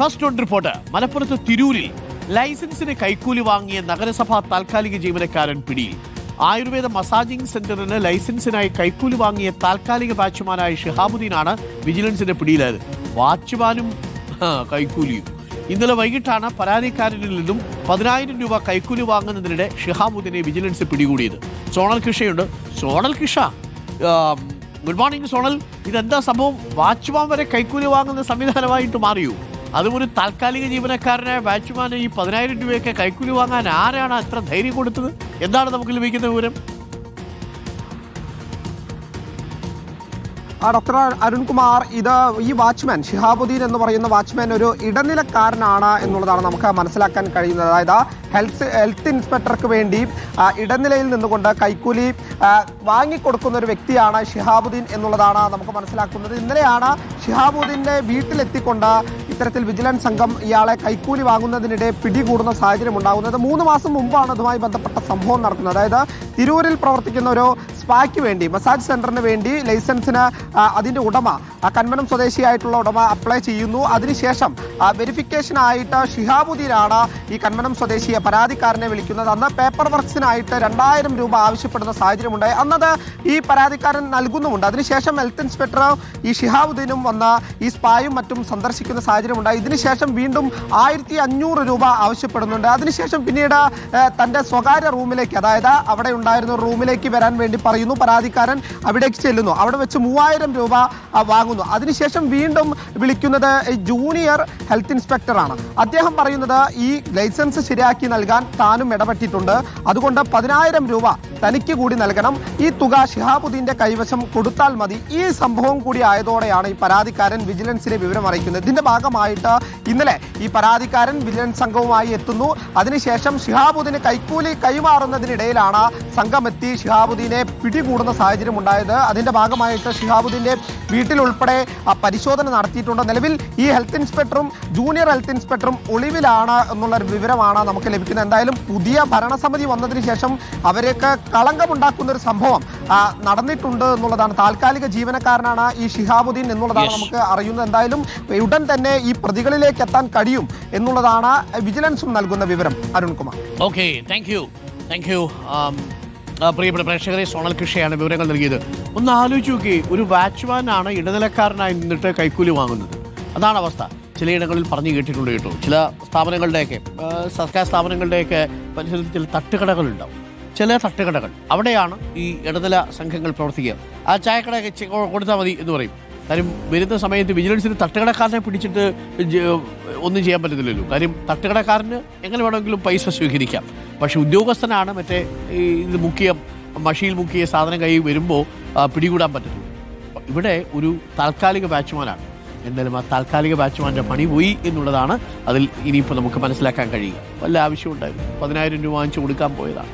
First on report. മലപ്പുറത്ത് തിരൂരിൽ ലൈസൻസിന് കൈക്കൂലി വാങ്ങിയ നഗരസഭാ താൽക്കാലിക ജീവനക്കാരൻ പിടിയിൽ. ആയുർവേദ മസാജിംഗ് സെന്ററിന് ലൈസൻസിനായി കൈക്കൂലി വാങ്ങിയ താൽക്കാലിക വാച്ച്മാനായ ഷിഹാബുദ്ദീനാണ് വിജിലൻസിന്റെ പിടിയിലായത്. വാച്ച്മാനും കൈക്കൂലിയും. ഇന്നലെ വൈകിട്ടാണ് പരാതിക്കാരനിൽ നിന്നും പതിനായിരം രൂപ കൈക്കൂലി വാങ്ങുന്നതിനിടെ ഷിഹാബുദ്ദീനെ വിജിലൻസ് പിടികൂടിയത്. Sonal കിഷയുണ്ട്. Sonal Kisha good morning Sonal. ഇതെന്താ സംഭവം? വാച്ച്മാൻ വരെ കൈക്കൂലി വാങ്ങുന്ന സംവിധാനമായിട്ട് മാറിയോ? അതും ഒരു താൽക്കാലിക ജീവനക്കാരനായ വാച്ച്മാന് ഈ പതിനായിരം രൂപയൊക്കെ കൈക്കൂലി വാങ്ങാൻ ആരാണ് അത്ര ധൈര്യം കൊടുത്തത്? എന്താണ് നമുക്ക് ലഭിക്കുന്ന വിവരം? ഡോക്ടർ അരുൺകുമാർ ഇത് ഈ വാച്ച്മാൻ ഷിഹാബുദ്ദീൻ എന്ന് പറയുന്ന വാച്ച്മാൻ ഒരു ഇടനിലക്കാരനാണ് എന്നുള്ളതാണ് നമുക്ക് മനസ്സിലാക്കാൻ കഴിയുന്നത്. അതായത് ഹെൽത്ത് ഹെൽത്ത് ഇൻസ്പെക്ടർക്ക് വേണ്ടി ഇടനിലയിൽ നിന്നുകൊണ്ട് കൈക്കൂലി വാങ്ങിക്കൊടുക്കുന്ന ഒരു വ്യക്തിയാണ് ഷിഹാബുദ്ദീൻ എന്നുള്ളതാണ് നമുക്ക് മനസ്സിലാക്കുന്നത്. ഇന്നലെയാണ് ഷിഹാബുദ്ദീന്റെ വീട്ടിലെത്തിക്കൊണ്ട് ഇത്തരത്തിൽ വിജിലൻസ് സംഘം ഇയാളെ കൈക്കൂലി വാങ്ങുന്നതിനിടെ പിടികൂടുന്ന സാഹചര്യം ഉണ്ടാകുന്നത് മൂന്ന് മാസം മുമ്പാണ് അതുമായി ബന്ധപ്പെട്ട സംഭവം നടക്കുന്നത്. അതായത് തിരൂരിൽ പ്രവർത്തിക്കുന്ന ഒരു സ്പായ്ക്ക് വേണ്ടി മസാജ് സെന്ററിന് വേണ്ടി ലൈസൻസിന് അതിന്റെ ഉടമ കന്മനം സ്വദേശിയായിട്ടുള്ള ഉടമ അപ്ലൈ ചെയ്യുന്നു. അതിനുശേഷം വെരിഫിക്കേഷനായിട്ട് ഷിഹാബുദ്ദീനാണ് ഈ കന്മനം സ്വദേശിയെ പരാതിക്കാരനെ വിളിക്കുന്നത്. അന്ന് പേപ്പർ വർക്ക്സിനായിട്ട് രണ്ടായിരം രൂപ ആവശ്യപ്പെടുന്ന സാഹചര്യമുണ്ടായി. അന്നത് ഈ പരാതിക്കാരൻ നൽകുന്നുമുണ്ട്. അതിനുശേഷം ഹെൽത്ത് ഇൻസ്പെക്ടർ ഈ ഷിഹാബുദ്ദീനും വന്ന് ഈ സ്പായും മറ്റും സന്ദർശിക്കുന്ന സാഹചര്യമുണ്ടായി. ഇതിനുശേഷം വീണ്ടും ആയിരത്തി അഞ്ഞൂറ് രൂപ ആവശ്യപ്പെടുന്നുണ്ട്. അതിനുശേഷം പിന്നീട് തന്റെ സ്വകാര്യ റൂമിലേക്ക് അതായത് അവിടെ ഉണ്ടായിരുന്ന റൂമിലേക്ക് വരാൻ വേണ്ടി പറയുന്നു. പരാതിക്കാരൻ അവിടേക്ക് ചെല്ലുന്നു. അവിടെ വെച്ച് മൂവായിരം രൂപ വാങ്ങുന്നു. അതിനുശേഷം വീണ്ടും വിളിക്കുന്നത് ജൂനിയർ ഹെൽത്ത് ഇൻസ്പെക്ടറാണ് അദ്ദേഹം പറയുന്നത് ഈ ലൈസൻസ് ശരിയാക്കി നൽകാൻ താനും ഇടപെട്ടിട്ടുണ്ട്. അതുകൊണ്ട് പതിനായിരം രൂപ തനിക്ക് കൂടി നൽകണം. ഈ തുക ഷിഹാബുദ്ദീന്റെ കൈവശം കൊടുത്താൽ മതി. ഈ സംഭവം കൂടി ആയതോടെയാണ് ഈ പരാതിക്കാരൻ വിജിലൻസിനെ വിവരം അറിയിക്കുന്നത്. ഇതിന്റെ ഭാഗമായിട്ട് ഇന്നലെ ഈ പരാതിക്കാരൻ വിജിലൻസ് സംഘവുമായി എത്തുന്നു. അതിനുശേഷം ഷിഹാബുദ്ദീന് കൈക്കൂലി കൈമാറുന്നതിനിടയിലാണ് സംഘമെത്തി ഷിഹാബുദ്ദീനെ പിടികൂടുന്ന സാഹചര്യം ഉണ്ടായത്. അതിന്റെ ഭാഗമായിട്ട് ഷിഹാബുദ്ദീന്റെ വീട്ടിലുൾപ്പെടെ ആ, പരിശോധന നടത്തിയിട്ടുണ്ട്. നിലവിൽ ഈ ഹെൽത്ത് ഇൻസ്പെക്ടറും ജൂനിയർ ഹെൽത്ത് ഇൻസ്പെക്ടറും ഒളിവിലാണ് എന്നുള്ള ഒരു വിവരമാണ് നമുക്ക് ലഭിക്കുന്നത്. എന്തായാലും പുതിയ ഭരണസമിതി വന്നതിന് ശേഷം അവരെയൊക്കെ കളങ്കമുണ്ടാക്കുന്ന ഒരു സംഭവം നടന്നിട്ടുണ്ട് എന്നുള്ളതാണ്. താൽക്കാലിക ജീവനക്കാരനാണ് ഈ ഷിഹാബുദ്ദീൻ എന്നുള്ളതാണ് നമുക്ക് അറിയുന്നത്. എന്തായാലും ഉടൻ തന്നെ ഈ പ്രതികളിലേക്ക് എത്താൻ കഴിയും എന്നുള്ളതാണ് വിജിലൻസും നൽകുന്ന വിവരം. Arunkumar. Okay thank you thank you പ്രിയപ്പെട്ട പ്രേക്ഷകരെ സോണൽ കൃഷിയാണ് വിവരങ്ങൾ നൽകിയത്. ഒന്ന് ആലോചിച്ച് നോക്കി ഒരു വാച്ച്മാനാണ് ഇടനിലക്കാരനായി നിന്നിട്ട് കൈക്കൂലി വാങ്ങുന്നത്. അതാണ് അവസ്ഥ. ചിലയിടങ്ങളിൽ പറഞ്ഞു കേട്ടിട്ടുണ്ട് കേട്ടോ. ചില സ്ഥാപനങ്ങളുടെയൊക്കെ സർക്കാർ സ്ഥാപനങ്ങളുടെയൊക്കെ പരിസരത്ത് ചില തട്ടുകടകളുണ്ടാവും. ചില തട്ടുകടകൾ അവിടെയാണ് ഈ ഇടനില സംഘങ്ങൾ പ്രവർത്തിക്കുക. ആ ചായക്കടയൊക്കെ കൊടുത്താൽ മതി എന്ന് പറയും. കാര്യം വരുന്ന സമയത്ത് വിജിലൻസിന് തട്ടുകടക്കാരനെ പിടിച്ചിട്ട് ഒന്നും ചെയ്യാൻ പറ്റത്തില്ലല്ലോ. കാര്യം തട്ടുകടക്കാരന് എങ്ങനെ വേണമെങ്കിലും പൈസ സ്വീകരിക്കാം. പക്ഷെ ഉദ്യോഗസ്ഥനാണ് മറ്റേ ഈ ഇത് മുക്കിയ മഷിയിൽ മുക്കിയ സാധനം കൈ വരുമ്പോൾ പിടികൂടാൻ പറ്റത്തുള്ളൂ ഇവിടെ ഒരു താൽക്കാലിക ബാച്ച്മാനാണ് എന്തായാലും ആ താൽക്കാലിക ബാച്ച്മാന്റെ പണി പോയി എന്നുള്ളതാണ് അതിൽ ഇനിയിപ്പോൾ നമുക്ക് മനസ്സിലാക്കാൻ കഴിയുക. വല്ല ആവശ്യമുണ്ടായിരുന്നു പതിനായിരം രൂപ വാങ്ങിച്ചു കൊടുക്കാൻ പോയതാണ്.